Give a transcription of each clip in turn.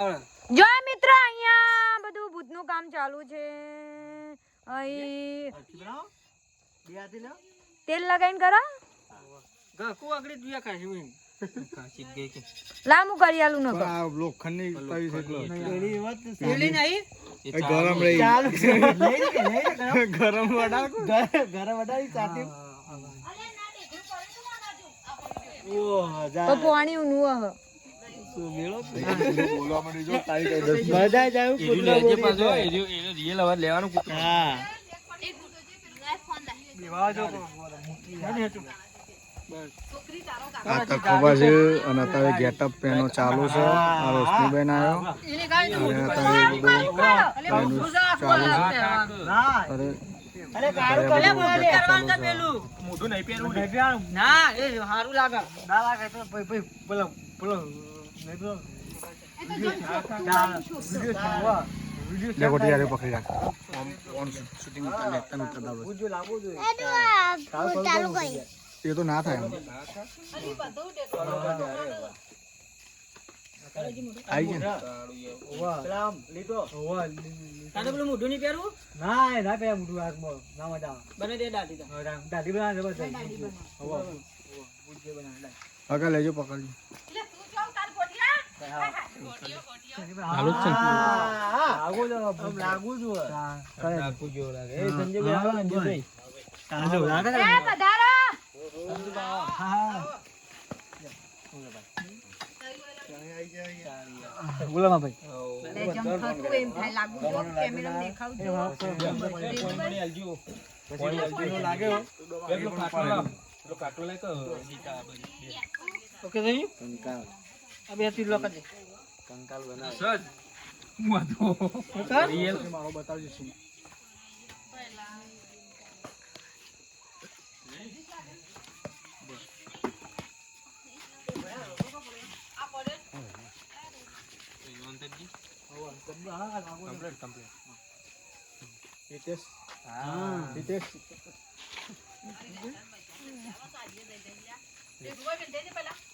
જો મિત્ર અહીંયા બધું ભૂતનું કામ ચાલુ છે. અહીં તેલ લગાઈને કરો. લાંબુ કરી આલું ન આ લોખંડની તવી છે એટલે. પેલી નહીં. ગરમ રહી. ગરમ. વડા તો પાણી ઊનું હ બોલવા માંડી જો તારી કઈ દસ બધા આ તખોબા છે અને અત્યારે ગેટઅપ પેનો ચાલુ છે. આ રોશનીબેન આવ્યો અને અત્યારે બધું ચાલુ છે. મોઢું નહીં પહેરવું નહીં ના એ સારું લાગે. ના લાગે. તો ભાઈ ભાઈ પેલો પેલો નહીં પેલો લે ગોટી યારે પકડી રાખ ઓન ઓન શૂટિંગ ઉતર લે. તને ઉતર દાવ એ તો ના થાય આઈ ગયા લીધો તારે પેલું મોઢું નહીં પહેરવું ના ના પહેર મોઢું હાથમાં ના મજા આવે બને દે દાદી દાદી બના જબરદસ્ત પકડ લેજો પકડજો હાલું છે લાગુ જો લાગુ જો લાગુ જો લાગે એ સંજયભાઈ આવો ને સંજયભાઈ તાજો લાગે એ પધારો હા બોલામાં ભાઈ લે જમ થતું એમ થાય લાગુ જો કેમેરા દેખાવજો ઓકે થઈ Hati-hati dulu kan Kangkal benar. Sud. Waduh. Iya, mau batal di sini. Tempel, tempel. Itu. Ah, itu. Dia dua minit ini pula.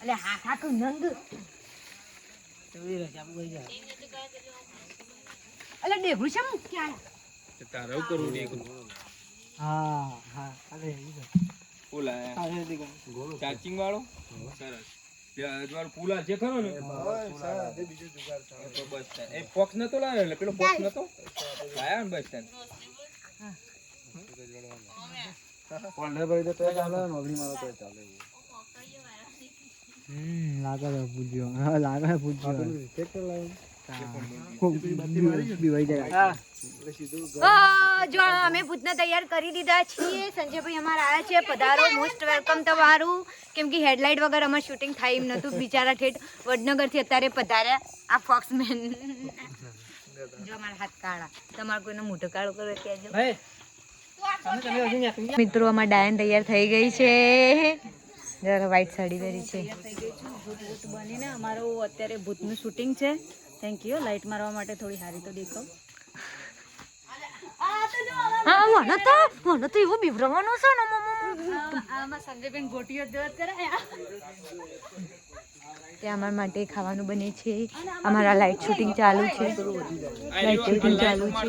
અલે હા હા નંગ. અલે ડેગું છે મૂક્યા હા હા અરે દીકરા. ચાર્જિંગ વાળો સરસ અજવાળું પુલા જે ખરો ને? બસ એ ફોક્સ નતો લાવ્યો એટલે પેલો ફોક્સ નતો? લાયા ને બસ સ્ટેન્ડ પંદર ભરી દે તો ચાલે નોકરી મારો તો ચાલે. હમ લાગે છે પૂજ્યો હા લાગે છે પૂજ્યો બીવાઈ જાય. અ, અમે ભૂતને તૈયાર કરી દીધા છીએ. સંજયભાઈ અમારા આવ્યા છે પધારો. મોસ્ટ વેલકમ તમારું. કેમ કે હેડલાઇટ વગર અમારે શૂટિંગ થાય એમ નતું બિચારા ઠેઠ વડનગરથી અત્યારે પધાર્યા આ ફોક્સમેન. જો અમારા હાથ કાળા. તમારે કોઈનો મોટો કાળો કરો કહેજો. મિત્રો અમાર ડાયન તૈયાર થઈ ગઈ છે. જરા વ્હાઈટ સાડી પહેરી છે. અમારું અત્યારે ભૂતનું શૂટિંગ છે થેન્ક યુ લાઈટ મારવા માટે થોડી સારી તો દેખો હા, મને તો મને તો એવું બીવરવાનું છે ને આમાં અમારા માટે ખાવાનું બને છે. અમારા લાઈટ શૂટિંગ ચાલુ છે. લાઈટ શૂટિંગ ચાલુ છે.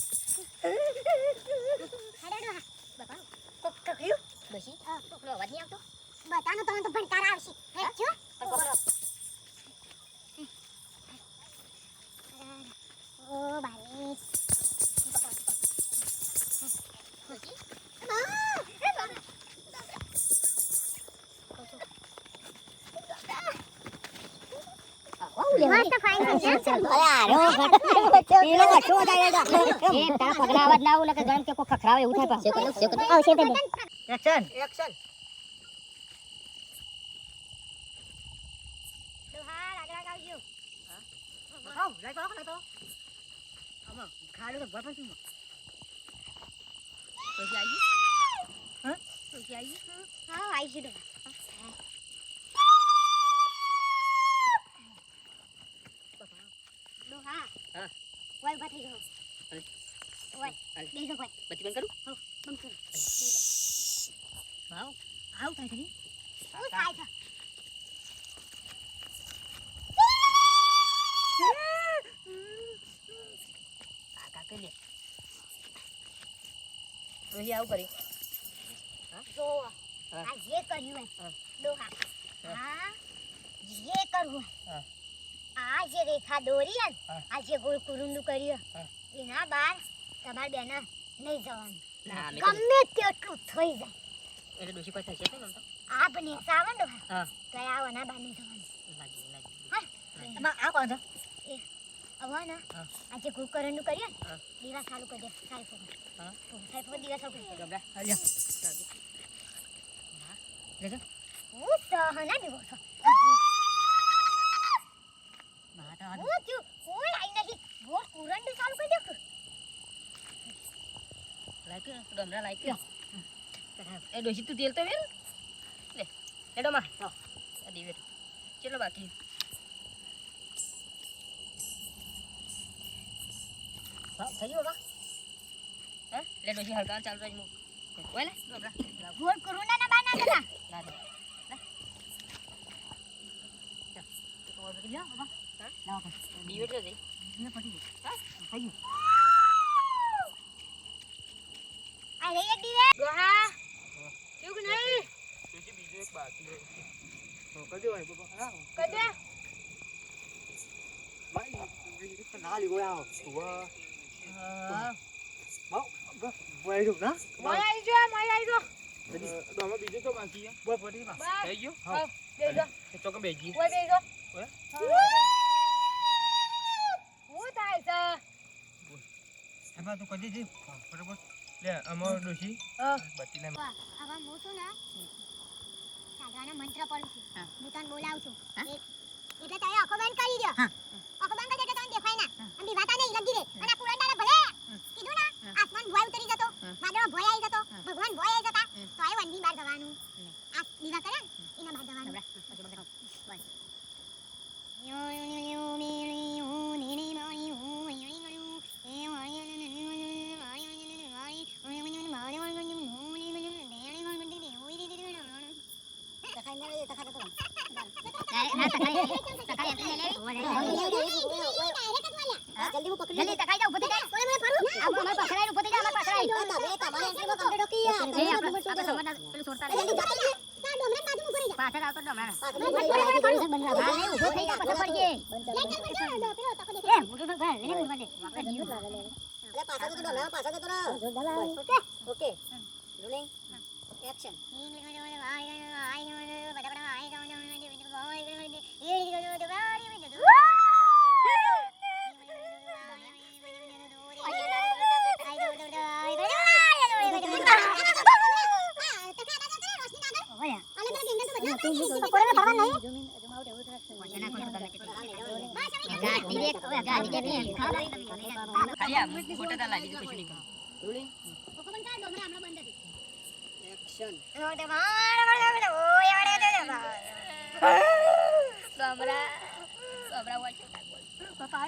બતાનો તમે તો ભણકાર આવશે હે જો ઓ ખાડું ભગવા પણ શું તો જાય હા તો જાય હા આવી છે બારીસ મસ્ત ફાઇન રોહી આવું કરી જો આ જે કર્યું હે. ડોહા હા. જે કરવું હે. આ જે રેખા દોરી આ જે ગોળ કુરુંડું કર્યું. એના બાર તમાર બેના નહીં જવાનું. ગમે તેટલું થઈ જાય. એટલે ડોશી પાસે થશે ને તો? આ બને સાવન ડોહા હા. તો આ વના બાર નહીં જવાનું. લાગી લાગી હા. આ કોણ છે? હવે ને. હા. આ જે ગોળ કરંડું કર્યું દીવા ચાલુ કરી દે. સારી હા. સારી ફોગટ દીવા ચાલુ કરી દે. હાલ્યો લેજો. હું સહના દીવો છો માટા હું થયું કોઈ આઈ નહીં ગોળ કુરંડું ચાલુ કરી દે લાઈક ગમરા લાઈક એ ડોશી તું તેલ તો વેર લે લેડો માં આ દીવે ચલો બાકી હા થઈ ગયો બા હા લે ડોશી હલકા ચાલુ રહી મુ ઓય લે ગમરા ગોળ કુરુંડાના બાર ના જતા ના દે લે ચાલ તો ઓર બકી લ્યો બાબા હા લાવો દીવે તો જઈ ને પટી ગયું હા થઈ ગયું આ લઈ એક દીવે ગોહા શું કે નહીં પછી બીજો એક બાકી છે. કરી દેવાય બાબા હા કદે ભાઈ ના લીધો આવો ઉવા હા માવ બસ બોય જો ના મોય આવી જો મોય આવી જો અ, તો આમાં બીજો તો બાકી છે. બોય પડી ના બસ થઈ ગયો હા દે જો એ ચોકન બેસી ઓય બેસો ઓય? હું થાય છે એમાં તું કદી જી ફટાફટ લે અમારો ડોશી હા બત્તીને હવે હું છું ને સાગરાના મંત્ર પડું છું. હું. તને બોલાવું છું. એટલે તારે આંખો બંધ કરી દો. આંખો બંધ કરી દે તને દેખાય ના. અને દીવાતા નહીં લગી દે. અને આ પુરંદાને ભલે. કીધું ને આસમાન ભોય ઉતરી જતો હા. ભોય આવી જતો ભગવાન ભોય આવી જતા. તો એ વનની બહાર જવાનું. આ દીવા કર્યા એના બહાર જવાનું. જલ્દી તકાઈ જાવ ઊભો થઈ જા ઓલે મને ફરું આ મને પકડાઈ ઊભો થઈ જા મને પકડાઈ તમે તમારે એન્ટ્રી માં કમ્પ્લીટ હોકી આપણે આપણે પેલું છોડતા જલ્દી તકાઈ જા ના ડોમરા બાજુ ઊભો રહી જા પાછળ આવતો ડમરા હા નહીં ઊભો થઈ જા પછી દેખાય એ મોટો ભાઈ લઈને ઊભા દે અરે પાછા તો ડોમરા પાછા તો ઓકે ઓકે રોલિંગ એક્શન ખાલી આ મોટા તા લાગી કશું નહીં કરું ગમરા ગમરા વાંચો ના બોલ પપાયું વાંચો ના બોલ તો ગમે તે ગમરા કુકરા ઘકરું પણ વાંચો ના બોલ એવું નહીં કરવાનું તારે ખાલી ફોટા તો લાય.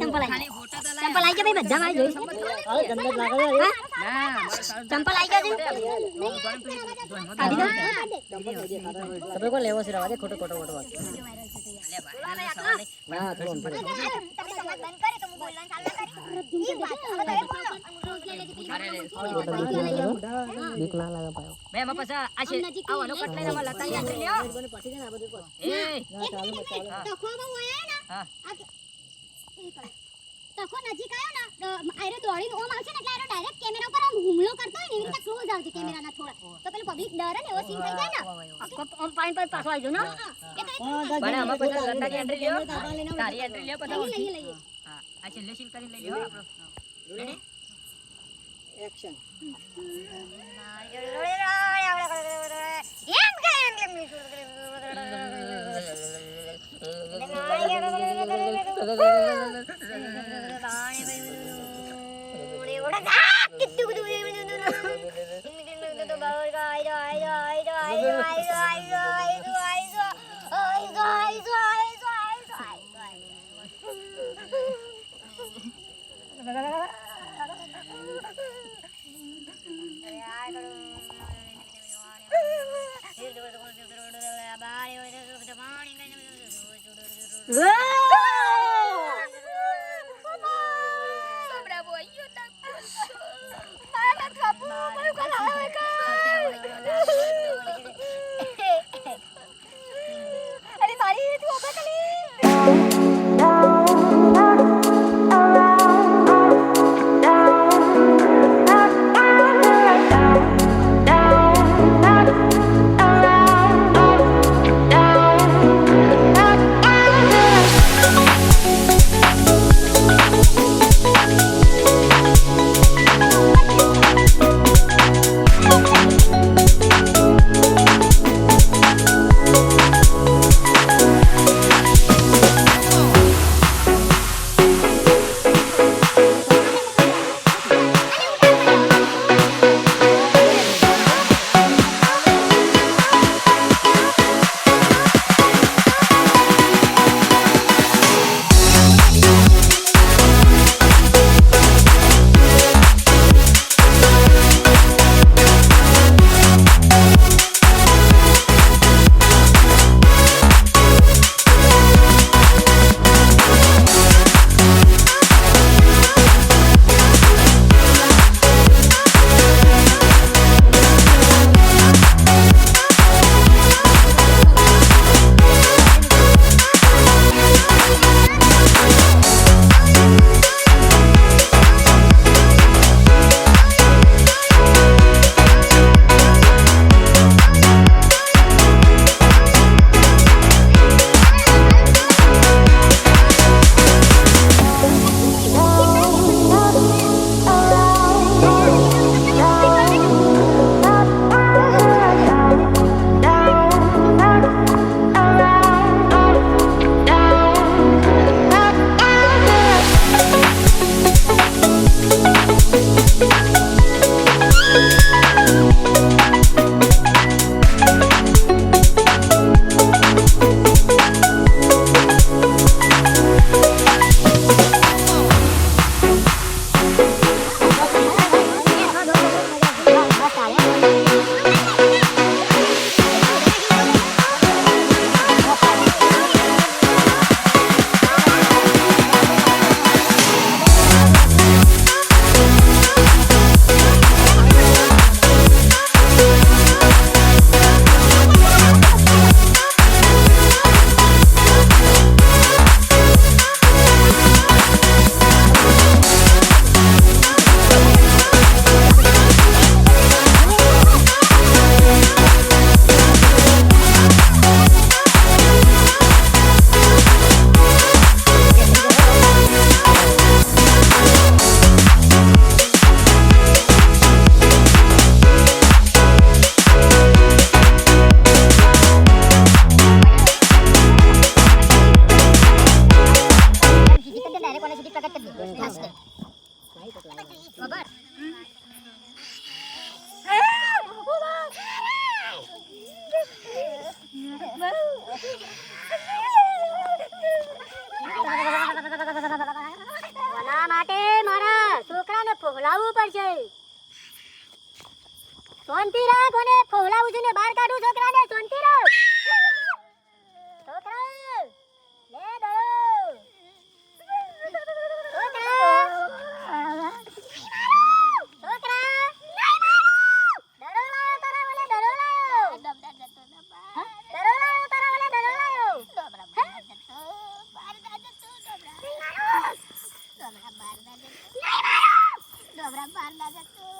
ચંપલ આવી ગયા બધા મારી જોઈ ચંપલ આવી ગયા તમે કોણ લેવો છે રવા દે ખોટો ખોટો ખોટો વાત ના થોડો તમે સમાજ બંધ કરે તો હું બોલવાનું ચાલુ ના કરી ઈ વાત. હવે તમે બોલો. બીક ના લાગે પાયો બે માં પછી આ છે આવવાનો કટ લઈને આમાં લતાઈ આટલી લ્યો. એ. તો ખોબા હોય ને? હા. આ કે- ઈ કરે. તો ટકો નજીક આવ્યો ને આયરો દોડીને ઓમ આવશે ને એટલે આયરો ડાયરેક્ટ કેમેરા ઉપર આમ હુમલો કરતો હોય ને એવી રીતે ક્લોઝ આવશે કેમેરાના થોડા તો પેલું પબ્લિક ડરે ને એવો સીન થઈ જાય ને ઓમ પાઈન પર પાછો આવજો ને બને અમે પછી ગંદાની એન્ટ્રી લ્યો. તારી એન્ટ્રી લ્યો પછી. લઈ લઈએ હા, આ છેલ્લે સીન કરીને લઈ લ્યો આપણો. Ready? એમ કે અરે શાંતિ રાખ અને ફોહલાવું છું ને બહાર કાઢું છોકરાને શાંતિ રાખ. पारला जातो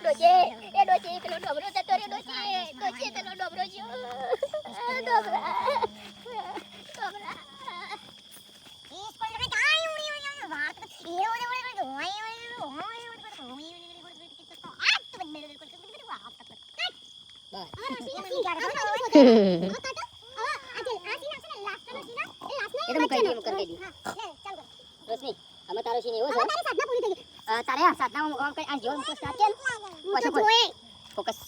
ડોચે એ ડોચે પેલો ડોબરો જતો રે ડોચે ડોચે પેલો ડોબરો જો ડોબરા ડોબરા. રોશની અમે તારો સીન એવો છે. તારે સાધના સાધના કરી આ જીવન મુકો સ્ટાર્ટ કેમ પછી ફોકસ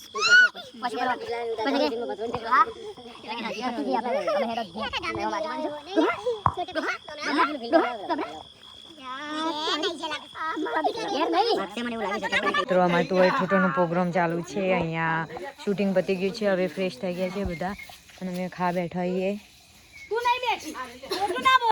કે અમારે તો ઠોટોનો પ્રોગ્રામ ચાલુ છે અહીંયા શૂટિંગ પતી ગયું છે હવે ફ્રેશ થઈ ગયા છે બધા. અને અમે ખા બેઠા છીએ.